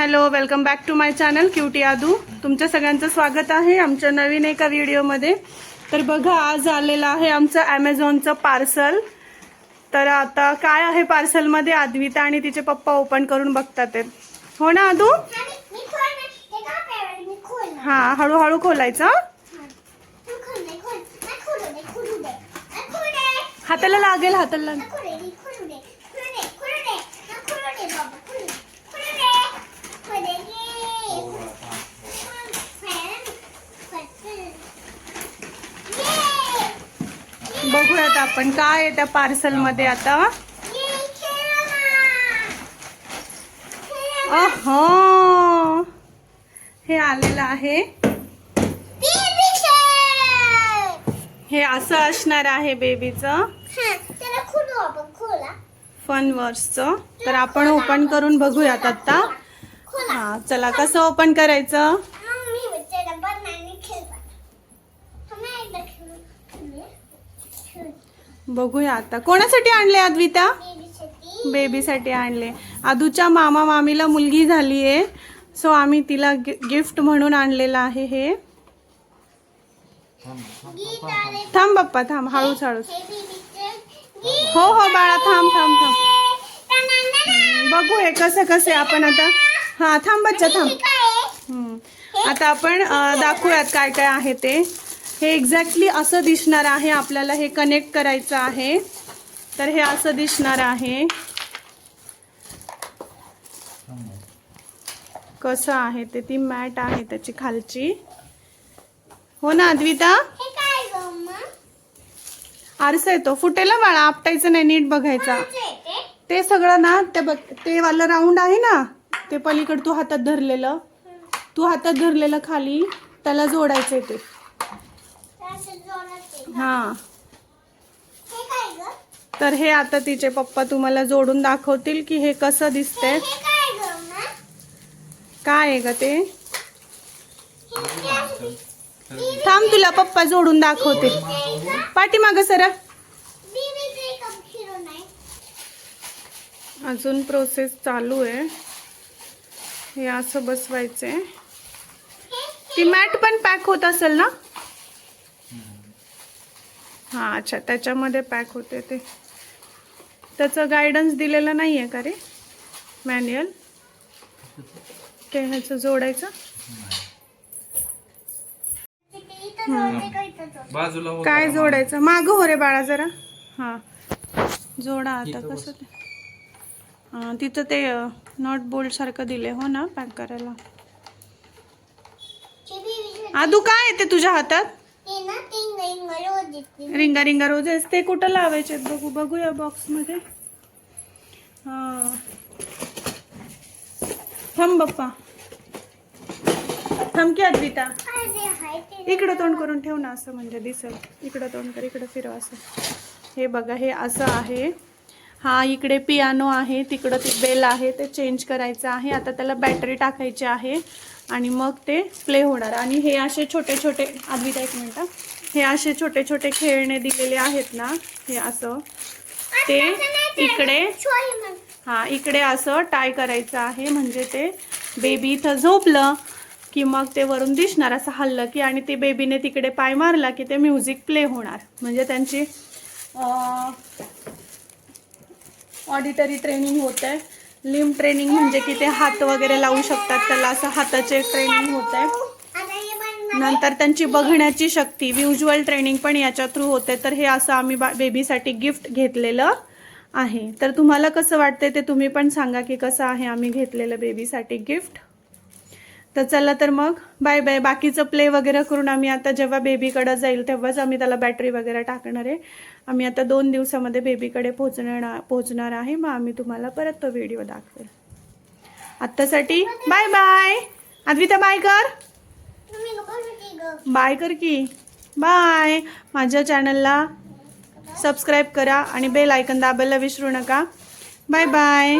Hello welcome back to my channel cutie Aadu. तुमच्या सगळ्यांचं स्वागत आहे आमच्या नवीन एका व्हिडिओमध्ये. तर बघा आज आलेलं आहे आमचं ॲमेझॉनचं पार्सल तर आता काय आहे पार्सलमध्ये अद्विता आणि तिचे पप्पा ओपन करून बघतात आहेत. हो ना आदू? हे हळूहळू खोलायचं. हं? तू हाताला लागेल हाताला लागेल नाही खोलू दे खोलू दे खोलू दे खोलू दे नाही खोलू दे बाबा खोलू खोलू दे खोलू दे ये बघूयात आपण काय आहे त्या पार्सलमध्ये आता? अहो हे आलेलं आहे. हे असं असणार आहे बेबीचं फन वर्सचं तर आपण ओपन करून बघूयात आता. हा चला कसं ओपन करायचं? बघूया आता. कोणासाठी आणले अद्विता? बेबीसाठी आणले. आदूच्या मामा मामीला मुलगी झाली आहे सो आम्ही तिला गिफ्ट म्हणून आणलेलं आहे हे. थांब बाप्पा थांब. हळूच हळूच. हो हो बाळा थांब थांब थांब. बघू हे कसं कसं आहे आपण आता. हा थांब बच्चा थांब. आता आपण दाखवूयात काय काय आहे ते. हे एक्झॅक्टली असं दिसणार आहे. आपल्याला हे कनेक्ट करायचं आहे. तर हे असं दिसणार आहे. कसं आहे ते? ती मॅट आहे त्याची खालची. हो ना अद्विता? आरसा येतो. फुटेला बाळा आपटायचं नाही नीट बघायचा. ते? सगळं ना ते बघ ते वाला राऊंड आहे ना ते पलीकडे तू हातात धरलेलं. तू हातात धरलेलं खाली त्याला जोडायचं ते. हा. हे काय गं? तर हे आता तिचे पप्पा तुम्हाला जोडून दाखवतील की हे कसं हे दिसतंय काय गं, अम्मा? काय आहे ग ते? थांब तुला पप्पा जोडून दाखवते ते का? पाठीमाग सरा. अजून प्रोसेस चालू आहे. हे असं बसवायचंय. ती मॅट पण पॅक होत असेल ना? हा अच्छा. त्याच्यामध्ये पॅक होते ते. त्याचं गायडन्स दिलेलं नाही आहे का रे? मॅन्युअल ते ह्याचं जोडायचं? ते इथं जोडते का इथं जोडते? बाजूला हो काय. जोडायचं? माग हो रे बाळा जरा. हा. जोडा आता कसं ते. हा, तिथं ते नट बोल्ट सारखं दिले हो ना पॅक करायला? आदू काय येते तुझ्या हातात? रोज. रिंगा रिंगा रोजेस ते कुठं लावायचे बघू बघूया बॉक्समध्ये हा. थांब बाप्पा. थांब की अद्विता? इकडं तोंड करून ठेव ना असं म्हणजे दिसेल. इकडं तोंड कर इकडं फिरव असं. हे बघा हे असं आहे. हा इकडे पियानो आहे तिकडं ते बेल आहे ते चेंज करायचं आहे. आता त्याला बॅटरी टाकायची आहे. आणि मग ते प्ले होणार. आणि हे असे छोटे छोटे अद्विता एक मिनटं हे. असे छोटे छोटे खेळणे दिलेले आहेत ना हे असं. ते इकडे हां हा इकडे असं टाय करायचं आहे. म्हणजे ते बेबी इथं झोपलं की मग ते वरून दिसणार असं हल्लं की आणि ते बेबीने तिकडे पाय मारला की ते म्युझिक प्ले होणार. म्हणजे त्यांची ऑडिटरी ट्रेनिंग होत आहे लिम ट्रेनिंग म्हणजे की ते हात वगैरे लावू शकतात. त्याला असं हाताचे ट्रेनिंग होत आहे नंतर त्यांची बघण्याची शक्ती व्हिज्युअल ट्रेनिंग पण याच्या थ्रू होते. तर हे असं आम्ही बा बेबीसाठी गिफ्ट घेतलेलं आहे. तर तुम्हाला कसं वाटते ते तुम्ही पण सांगा की कसं आहे आम्ही घेतलेलं बेबीसाठी गिफ्ट तर चला तर मग. Bye bye. बाकीचं प्ले वगैरे करून आम्ही आता जेव्हा बेबीकडं जाईल तेव्हाच आम्ही त्याला बॅटरी वगैरे टाकणार आहे. आम्ही आता दोन दिवसामध्ये बेबीकडे पोहोचणार पोहोचणार आहे. मग आम्ही तुम्हाला परत तो व्हिडिओ दाखवेल. आत्तासाठी बाय बाय. अद्विता बाय कर. बाय कर की. बाय. माझ्या चॅनलला सबस्क्राईब करा आणि बेल आयकन दाबायला विसरू नका. Bye bye.